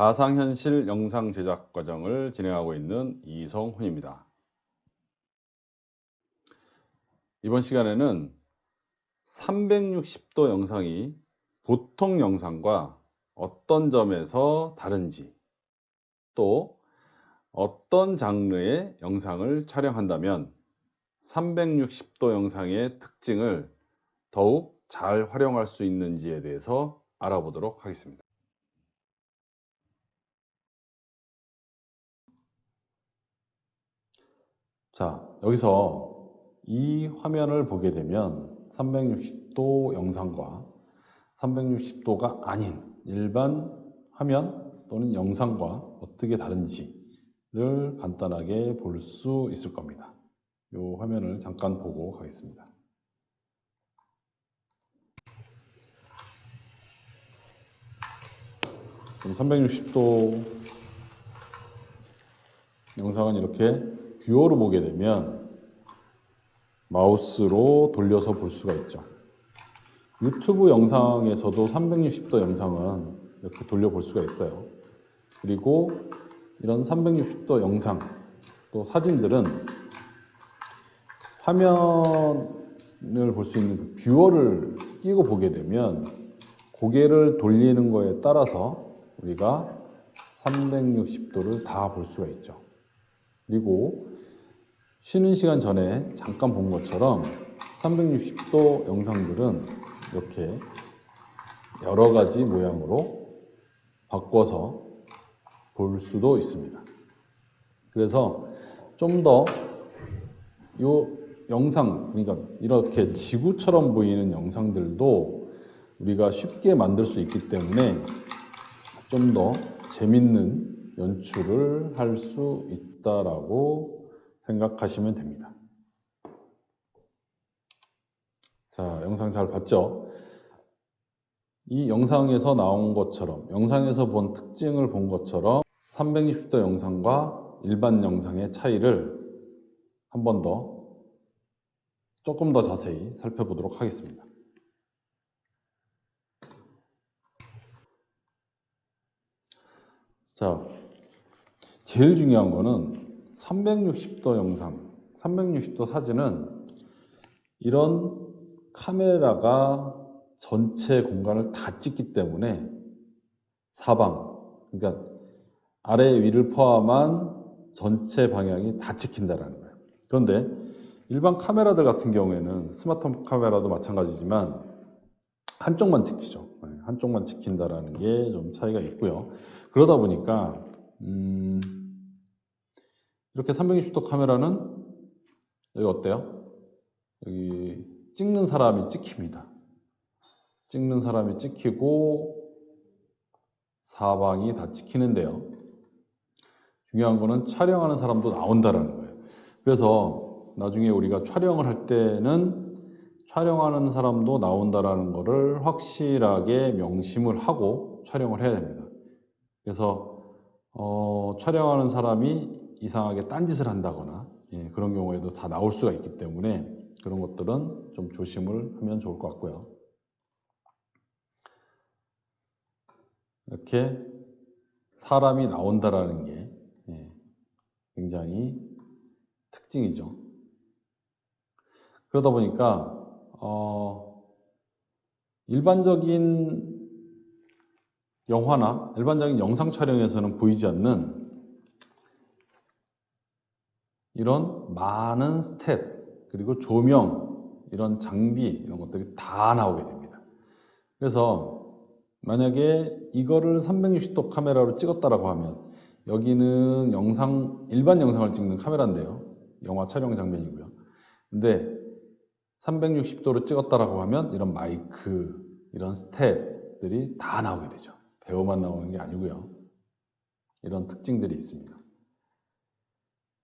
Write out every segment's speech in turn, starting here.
가상현실 영상 제작 과정을 진행하고 있는 이성훈입니다. 이번 시간에는 360도 영상이 보통 영상과 어떤 점에서 다른지 또 어떤 장르의 영상을 촬영한다면 360도 영상의 특징을 더욱 잘 활용할 수 있는지에 대해서 알아보도록 하겠습니다. 자, 여기서 이 화면을 보게 되면 360도 영상과 360도가 아닌 일반 화면 또는 영상과 어떻게 다른지를 간단하게 볼 수 있을 겁니다. 이 화면을 잠깐 보고 가겠습니다. 그럼 360도 영상은 이렇게 뷰어로 보게 되면 마우스로 돌려서 볼 수가 있죠. 유튜브 영상에서도 360도 영상은 이렇게 돌려볼 수가 있어요. 그리고 이런 360도 영상, 또 사진들은 화면을 볼 수 있는 그 뷰어를 끼고 보게 되면 고개를 돌리는 거에 따라서 우리가 360도를 다 볼 수가 있죠. 그리고 쉬는 시간 전에 잠깐 본 것처럼 360도 영상들은 이렇게 여러 가지 모양으로 바꿔서 볼 수도 있습니다. 그래서 좀 더 이 영상, 그러니까 이렇게 지구처럼 보이는 영상들도 우리가 쉽게 만들 수 있기 때문에 좀 더 재밌는 연출을 할 수 있다라고 생각하시면 됩니다. 자, 영상 잘 봤죠? 이 영상에서 나온 것처럼, 영상에서 본 특징을 본 것처럼 360도 영상과 일반 영상의 차이를 한 번 더, 조금 더 자세히 살펴보도록 하겠습니다. 자, 제일 중요한 거는 360도 영상, 360도 사진은 이런 카메라가 전체 공간을 다 찍기 때문에 사방, 그러니까 아래 위를 포함한 전체 방향이 다 찍힌다라는 거예요. 그런데 일반 카메라들 같은 경우에는 스마트폰 카메라도 마찬가지지만 한쪽만 찍히죠. 네, 한쪽만 찍힌다라는 게 좀 차이가 있고요. 그러다 보니까 음, 이렇게 360도 카메라는 여기 어때요? 여기 찍는 사람이 찍힙니다. 찍는 사람이 찍히고 사방이 다 찍히는데요. 중요한 거는 촬영하는 사람도 나온다라는 거예요. 그래서 나중에 우리가 촬영을 할 때는 촬영하는 사람도 나온다라는 거를 확실하게 명심을 하고 촬영을 해야 됩니다. 그래서 어, 촬영하는 사람이 이상하게 딴짓을 한다거나 예, 그런 경우에도 다 나올 수가 있기 때문에 그런 것들은 좀 조심을 하면 좋을 것 같고요. 이렇게 사람이 나온다라는 게 예, 굉장히 특징이죠. 그러다 보니까 어, 일반적인 영화나 일반적인 영상 촬영에서는 보이지 않는 이런 많은 스텝 그리고 조명 이런 장비 이런 것들이 다 나오게 됩니다. 그래서 만약에 이거를 360도 카메라로 찍었다라고 하면 여기는 영상 일반 영상을 찍는 카메라인데요. 영화 촬영 장면이고요. 근데 360도로 찍었다라고 하면 이런 마이크 이런 스텝들이 다 나오게 되죠. 배우만 나오는 게 아니고요. 이런 특징들이 있습니다.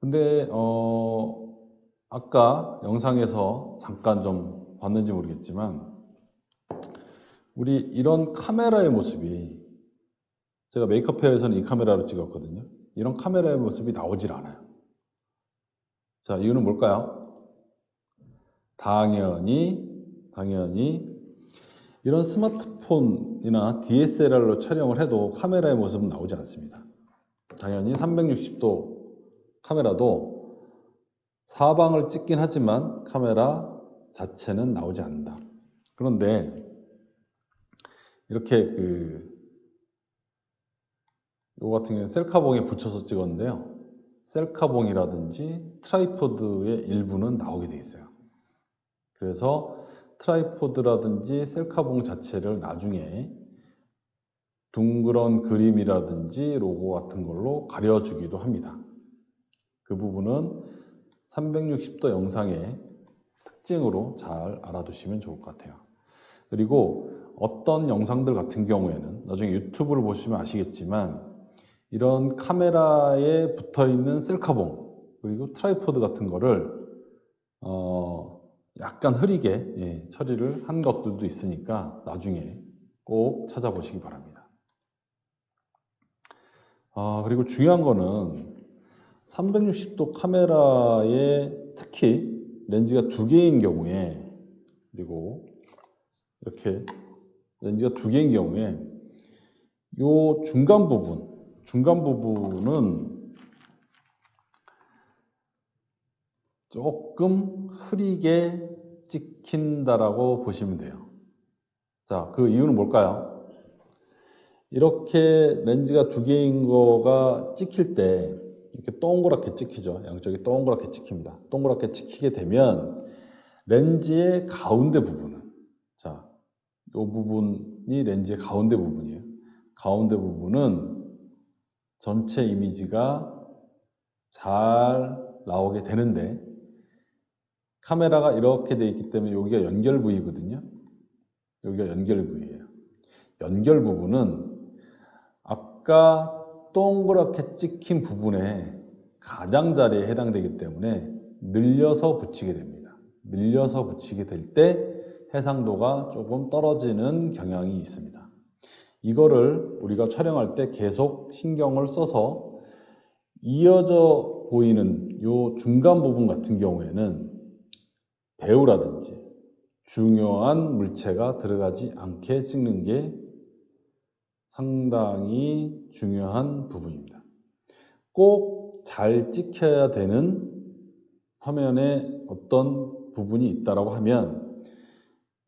근데 어 아까 영상에서 잠깐 좀 봤는지 모르겠지만 우리 이런 카메라의 모습이 제가 메이크업 페어에서는 이 카메라로 찍었거든요. 이런 카메라의 모습이 나오질 않아요. 자, 이유는 뭘까요? 당연히 당연히 이런 스마트폰이나 DSLR로 촬영을 해도 카메라의 모습은 나오지 않습니다. 당연히 360도 카메라도 사방을 찍긴 하지만 카메라 자체는 나오지 않는다. 그런데 이렇게 그요 같은 경우는 셀카봉에 붙여서 찍었는데요. 셀카봉이라든지 트라이포드의 일부는 나오게 돼 있어요. 그래서 트라이포드라든지 셀카봉 자체를 나중에 둥그런 그림이라든지 로고 같은 걸로 가려주기도 합니다. 그 부분은 360도 영상의 특징으로 잘 알아두시면 좋을 것 같아요. 그리고 어떤 영상들 같은 경우에는 나중에 유튜브를 보시면 아시겠지만 이런 카메라에 붙어 있는 셀카봉 그리고 트라이포드 같은 거를 어 약간 흐리게 예, 처리를 한 것들도 있으니까 나중에 꼭 찾아보시기 바랍니다. 아, 그리고 중요한 거는 360도 카메라에 특히 렌즈가 두 개인 경우에 그리고 이렇게 렌즈가 두 개인 경우에 요 중간 부분 중간 부분은 조금 흐리게 찍힌다라고 보시면 돼요. 자, 그 이유는 뭘까요? 이렇게 렌즈가 두 개인 거가 찍힐 때 이렇게 동그랗게 찍히죠. 양쪽이 동그랗게 찍힙니다. 동그랗게 찍히게 되면 렌즈의 가운데 부분은 자, 이 부분이 렌즈의 가운데 부분이에요. 가운데 부분은 전체 이미지가 잘 나오게 되는데 카메라가 이렇게 돼 있기 때문에 여기가 연결 부위거든요. 여기가 연결 부위예요. 연결 부분은 아까 동그랗게 찍힌 부분에 가장자리에 해당되기 때문에 늘려서 붙이게 됩니다. 늘려서 붙이게 될 때 해상도가 조금 떨어지는 경향이 있습니다. 이거를 우리가 촬영할 때 계속 신경을 써서 이어져 보이는 요 중간 부분 같은 경우에는 배우라든지 중요한 물체가 들어가지 않게 찍는 게 상당히 중요한 부분입니다. 꼭 잘 찍혀야 되는 화면에 어떤 부분이 있다라고 하면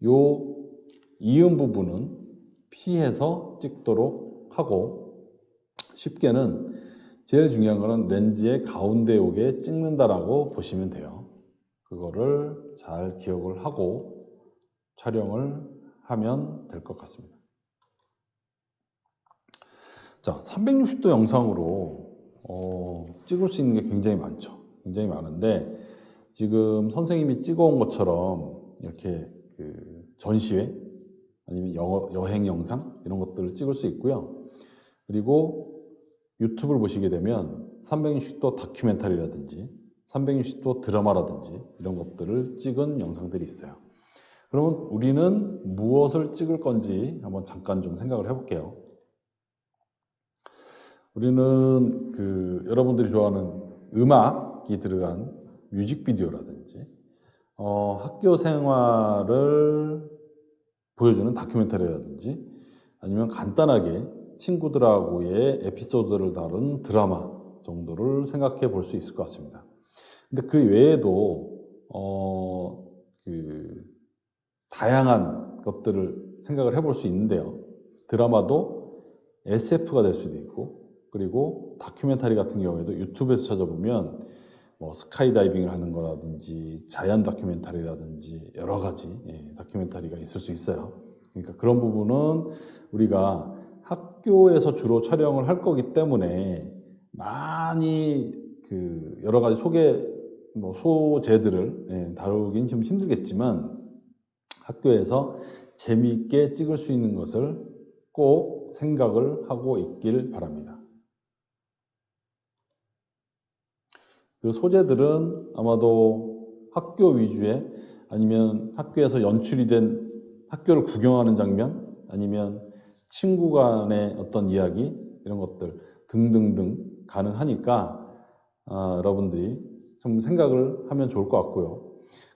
요 이음 부분은 피해서 찍도록 하고 쉽게는 제일 중요한 거는 렌즈의 가운데 오게 찍는다라고 보시면 돼요. 그거를 잘 기억을 하고 촬영을 하면 될 것 같습니다. 자, 360도 영상으로 어, 찍을 수 있는 게 굉장히 많죠. 굉장히 많은데 지금 선생님이 찍어온 것처럼 이렇게 그 전시회 아니면 여, 여행 영상 이런 것들을 찍을 수 있고요. 그리고 유튜브를 보시게 되면 360도 다큐멘터리라든지 360도 드라마라든지 이런 것들을 찍은 영상들이 있어요. 그러면 우리는 무엇을 찍을 건지 한번 잠깐 좀 생각을 해볼게요. 우리는 그 여러분들이 좋아하는 음악이 들어간 뮤직비디오라든지 어, 학교 생활을 보여주는 다큐멘터리라든지 아니면 간단하게 친구들하고의 에피소드를 다룬 드라마 정도를 생각해 볼 수 있을 것 같습니다. 근데 그 외에도 어, 그 다양한 것들을 생각을 해볼 수 있는데요. 드라마도 SF가 될 수도 있고 그리고 다큐멘터리 같은 경우에도 유튜브에서 찾아보면 뭐 스카이다이빙을 하는 거라든지 자연 다큐멘터리라든지 여러 가지 예, 다큐멘터리가 있을 수 있어요. 그러니까 그런 부분은 우리가 학교에서 주로 촬영을 할 거기 때문에 많이 그 여러 가지 소개 뭐 소재들을 예, 다루긴 좀 힘들겠지만 학교에서 재미있게 찍을 수 있는 것을 꼭 생각을 하고 있길 바랍니다. 그 소재들은 아마도 학교 위주의 아니면 학교에서 연출이 된 학교를 구경하는 장면 아니면 친구 간의 어떤 이야기 이런 것들 등등등 가능하니까 아, 여러분들이 좀 생각을 하면 좋을 것 같고요.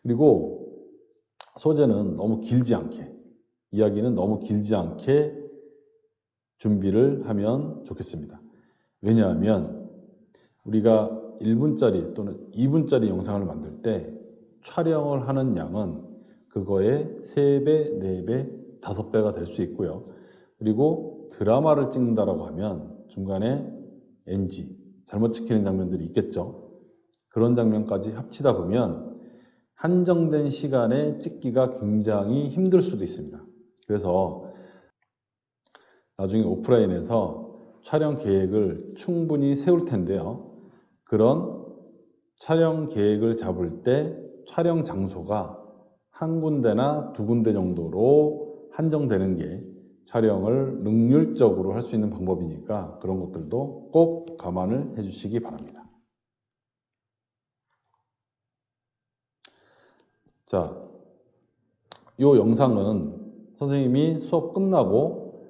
그리고 소재는 너무 길지 않게 이야기는 너무 길지 않게 준비를 하면 좋겠습니다. 왜냐하면 우리가 1분짜리 또는 2분짜리 영상을 만들 때 촬영을 하는 양은 그거의 3배, 4배, 5배가 될 수 있고요. 그리고 드라마를 찍는다라고 하면 중간에 NG, 잘못 찍히는 장면들이 있겠죠. 그런 장면까지 합치다 보면 한정된 시간에 찍기가 굉장히 힘들 수도 있습니다. 그래서 나중에 오프라인에서 촬영 계획을 충분히 세울 텐데요. 그런 촬영 계획을 잡을 때 촬영 장소가 한 군데나 두 군데 정도로 한정되는 게 촬영을 능률적으로 할 수 있는 방법이니까 그런 것들도 꼭 감안을 해 주시기 바랍니다. 자, 이 영상은 선생님이 수업 끝나고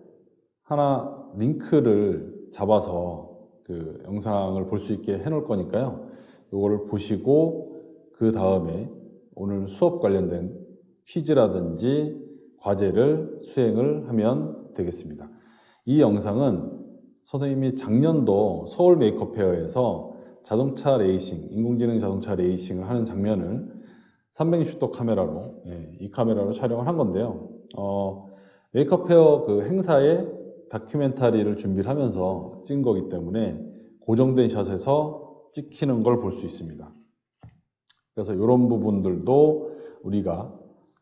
하나 링크를 잡아서 그 영상을 볼 수 있게 해 놓을 거니까요. 이거를 보시고 그 다음에 오늘 수업 관련된 퀴즈라든지 과제를 수행을 하면 되겠습니다. 이 영상은 선생님이 작년도 서울 메이크업 페어에서 자동차 레이싱, 인공지능 자동차 레이싱을 하는 장면을 360도 카메라로, 예, 이 카메라로 촬영을 한 건데요. 어, 메이크업 페어 그 행사에 다큐멘터리를 준비를 하면서 찍은 거기 때문에 고정된 샷에서 찍히는 걸 볼 수 있습니다. 그래서 이런 부분들도 우리가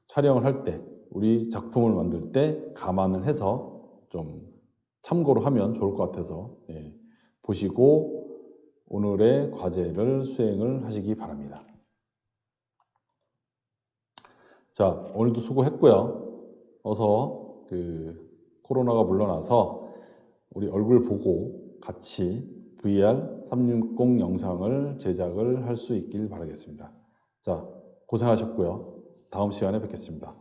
촬영을 할 때, 우리 작품을 만들 때 감안을 해서 좀 참고로 하면 좋을 것 같아서 예, 보시고 오늘의 과제를 수행을 하시기 바랍니다. 자, 오늘도 수고했고요. 어서 그 코로나가 물러나서 우리 얼굴 보고 같이 VR 360 영상을 제작을 할 수 있길 바라겠습니다. 자, 고생하셨고요. 다음 시간에 뵙겠습니다.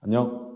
안녕.